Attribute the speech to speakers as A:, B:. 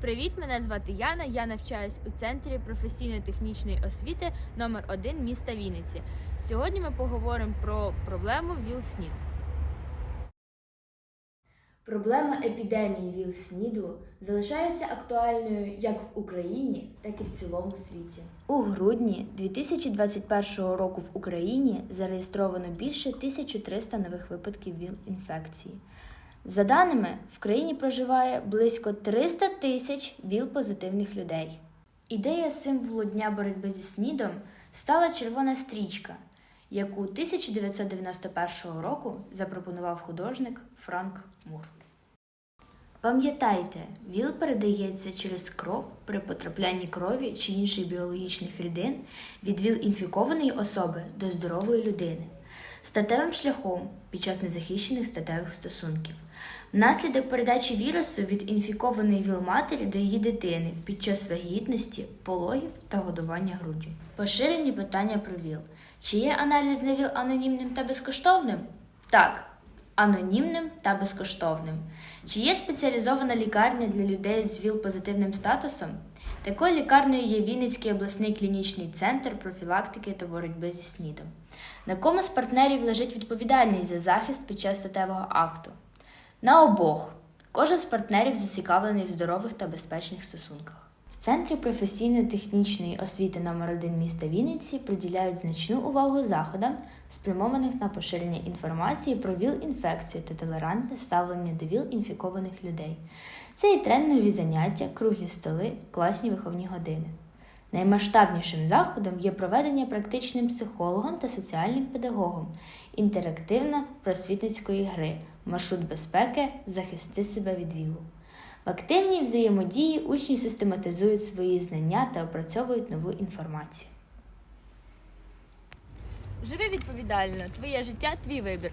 A: Привіт, мене звати Яна. Я навчаюсь у центрі професійно-технічної освіти номер 1 міста Вінниці. Сьогодні ми поговоримо про проблему ВІЛ-СНІД.
B: Проблема епідемії ВІЛ-СНІДу залишається актуальною як в Україні, так і в цілому світі. У грудні 2021 року в Україні зареєстровано більше 1300 нових випадків ВІЛ-інфекції. За даними, в країні проживає близько 300 тисяч ВІЛ-позитивних людей. Ідея символу Дня боротьби зі СНІДом стала червона стрічка, яку 1991 року запропонував художник Франк Мур. Пам'ятайте, ВІЛ передається через кров при потраплянні крові чи інших біологічних рідин від ВІЛ-інфікованої особи до здорової людини, статевим шляхом під час незахищених статевих стосунків, внаслідок передачі вірусу від інфікованої ВІЛ-матері до її дитини під час вагітності, пологів та годування груддю. Поширені питання про ВІЛ. Чи є аналіз на ВІЛ анонімним та безкоштовним? Так анонімним та безкоштовним. Чи є спеціалізована лікарня для людей з ВІЛ-позитивним статусом? Такою лікарнею є Вінницький обласний клінічний центр профілактики та боротьби зі СНІДом. На кому з партнерів лежить відповідальність за захист під час статевого акту? На обох. Кожен з партнерів зацікавлений в здорових та безпечних стосунках. В Центрі професійно-технічної освіти номер 1 міста Вінниці приділяють значну увагу заходам, спрямованих на поширення інформації про ВІЛ-інфекцію та толерантне ставлення до ВІЛ-інфікованих людей. Це і тренінгові заняття, круглі столи, класні виховні години. Наймасштабнішим заходом є проведення практичним психологом та соціальним педагогом інтерактивно просвітницької гри Маршрут безпеки Захисти себе від ВІЛу. В активній взаємодії учні систематизують свої знання та опрацьовують нову інформацію.
A: Живи відповідально, твоє життя, твій вибір.